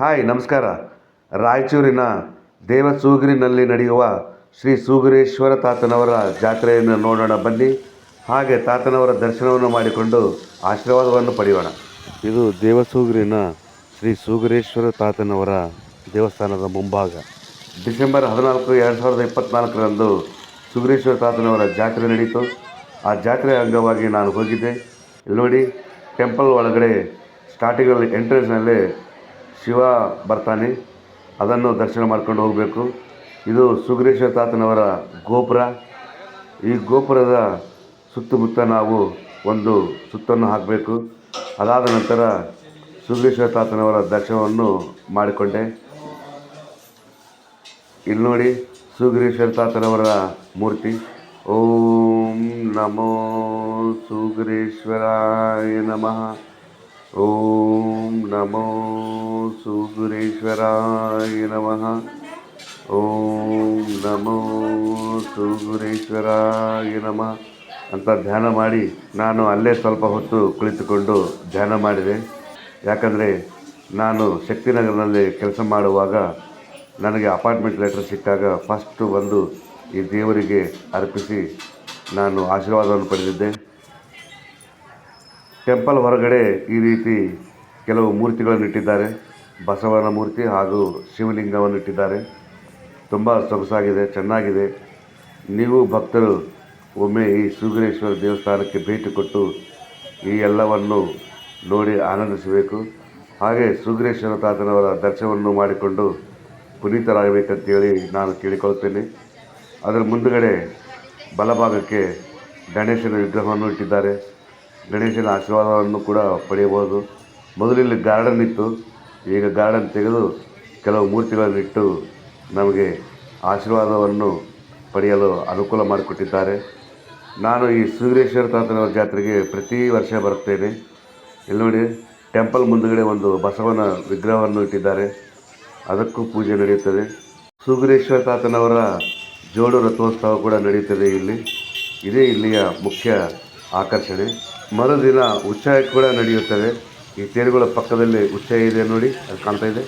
Hi, ನಮಸ್ಕಾರ. ರಾಯಚೂರಿನ ದೇವಸೂಗರಿನಲ್ಲಿ ನಡೆಯುವ ಶ್ರೀ ಸೂಗರೇಶ್ವರ ತಾತನವರ ಜಾತ್ರೆಯನ್ನು ನೋಡೋಣ ಬನ್ನಿ. ಹಾಗೆ ತಾತನವರ ದರ್ಶನವನ್ನು ಮಾಡಿಕೊಂಡು ಆಶೀರ್ವಾದವನ್ನು ಪಡೆಯೋಣ. ಇದು ದೇವಸೂಗರಿನ ಶ್ರೀ ಸೂಗರೇಶ್ವರ ತಾತನವರ ದೇವಸ್ಥಾನದ ಮುಂಭಾಗ. ಡಿಸೆಂಬರ್ ಹದಿನಾಲ್ಕು, ಎರಡು ಸಾವಿರದ ಇಪ್ಪತ್ತ್ನಾಲ್ಕರಂದು ಸುಗರೇಶ್ವರ ತಾತನವರ ಜಾತ್ರೆ ನಡೀತು. ಆ ಜಾತ್ರೆ ಅಂಗವಾಗಿ ನಾನು ಹೋಗಿದ್ದೆ. ಇಲ್ಲಿ ನೋಡಿ, ಟೆಂಪಲ್ ಒಳಗಡೆ ಸ್ಟಾರ್ಟಿಂಗಲ್ಲಿ, ಎಂಟ್ರೆನ್ಸ್ನಲ್ಲೇ ಶಿವ ಬರ್ತಾನೆ. ಅದನ್ನು ದರ್ಶನ ಮಾಡ್ಕೊಂಡು ಹೋಗಬೇಕು. ಇದು ಸುಗ್ರೀಶ್ವರ ತಾತನವರ ಗೋಪುರ. ಈ ಗೋಪುರದ ಸುತ್ತಮುತ್ತ ನಾವು ಒಂದು ಸುತ್ತನ್ನು ಹಾಕಬೇಕು. ಅದಾದ ನಂತರ ಸುಗ್ರೀಶ್ವರ ತಾತನವರ ದರ್ಶನವನ್ನು ಮಾಡಿಕೊಂಡೆ. ಇಲ್ಲಿ ನೋಡಿ ಸುಗ್ರೀಶ್ವರ ತಾತನವರ ಮೂರ್ತಿ. ಓಂ ನಮೋ ಸುಗ್ರೀಶ್ವರಾಯ ನಮಃ. ಓಂ ನಮೋ ಸುಗುರೇಶ್ವರಾಯ ನಮಃ ಓಂ ನಮೋ ಸುಗುರೇಶ್ವರಾಯ ನಮಃ ಅಂತ ಧ್ಯಾನ ಮಾಡಿ ನಾನು ಅಲ್ಲೇ ಸ್ವಲ್ಪ ಹೊತ್ತು ಕುಳಿತುಕೊಂಡು ಧ್ಯಾನ ಮಾಡಿದೆ. ಯಾಕಂದರೆ ನಾನು ಶಕ್ತಿನಗರದಲ್ಲಿ ಕೆಲಸ ಮಾಡುವಾಗ ನನಗೆ ಅಪಾರ್ಟ್ಮೆಂಟ್ ಲೆಟರ್ ಸಿಕ್ಕಾಗ ಫಸ್ಟು ಬಂದು ಈ ದೇವರಿಗೆ ಅರ್ಪಿಸಿ ನಾನು ಆಶೀರ್ವಾದವನ್ನು ಪಡೆದಿದ್ದೆ. ಟೆಂಪಲ್ ಹೊರಗಡೆ ಈ ರೀತಿ ಕೆಲವು ಮೂರ್ತಿಗಳನ್ನು ಇಟ್ಟಿದ್ದಾರೆ ಬಸವನ ಮೂರ್ತಿ ಹಾಗೂ ಶಿವಲಿಂಗವನ್ನು ಇಟ್ಟಿದ್ದಾರೆ ತುಂಬ ಸೊಗಸಾಗಿದೆ, ಚೆನ್ನಾಗಿದೆ. ನೀವು ಭಕ್ತರು ಒಮ್ಮೆ ಈ ಸುಗ್ರೇಶ್ವರ ದೇವಸ್ಥಾನಕ್ಕೆ ಭೇಟಿ ಕೊಟ್ಟು ಈ ಎಲ್ಲವನ್ನು ನೋಡಿ ಆನಂದಿಸಬೇಕು. ಹಾಗೆ ಸುಗ್ರೇಶ್ವರ ತಾತನವರ ದರ್ಶನವನ್ನು ಮಾಡಿಕೊಂಡು ಪುನೀತರಾಗಬೇಕಂತೇಳಿ ನಾನು ಕೇಳಿಕೊಳ್ಳುತ್ತೇನೆ. ಅದರ ಮುಂದುಗಡೆ ಬಲಭಾಗಕ್ಕೆ ಗಣೇಶನ ವಿಗ್ರಹವನ್ನು ಇಟ್ಟಿದ್ದಾರೆ. ಗಣೇಶನ ಆಶೀರ್ವಾದವನ್ನು ಕೂಡ ಪಡೆಯಬಹುದು. ಮೊದಲಿಲ್ಲಿ ಗಾರ್ಡನ್ ಇತ್ತು. ಈಗ ಗಾರ್ಡನ್ ತೆಗೆದು ಕೆಲವು ಮೂರ್ತಿಗಳನ್ನು ಇಟ್ಟು ನಮಗೆ ಆಶೀರ್ವಾದವನ್ನು ಪಡೆಯಲು ಅನುಕೂಲ ಮಾಡಿಕೊಟ್ಟಿದ್ದಾರೆ. ನಾನು ಈ ಸುಗ್ರೇಶ್ವರ ತಾತನವರ ಜಾತ್ರೆಗೆ ಪ್ರತಿ ವರ್ಷ ಬರುತ್ತೇನೆ. ಇಲ್ಲಿ ನೋಡಿ ಟೆಂಪಲ್ ಮುಂದುಗಡೆ ಒಂದು ಬಸವನ ವಿಗ್ರಹವನ್ನು ಇಟ್ಟಿದ್ದಾರೆ. ಅದಕ್ಕೂ ಪೂಜೆ ನಡೆಯುತ್ತದೆ. ಸುಗ್ರೇಶ್ವರ ತಾತನವರ ಜೋಡು ರಥೋತ್ಸವ ಕೂಡ ನಡೆಯುತ್ತದೆ ಇಲ್ಲಿ. ಇದೇ ಇಲ್ಲಿಯ ಮುಖ್ಯ ಆಕರ್ಷಣೆ. ಮರುದಿನ ಉಚ್ಚಾಯ ಕೂಡ ನಡೆಯುತ್ತದೆ ಈ ತೇರುಗಳ ಪಕ್ಕದಲ್ಲಿ ಉಚ್ಚಾಯ ಇದೆ ನೋಡಿ ಅದು ಕಾಣ್ತಾ ಇದೆ.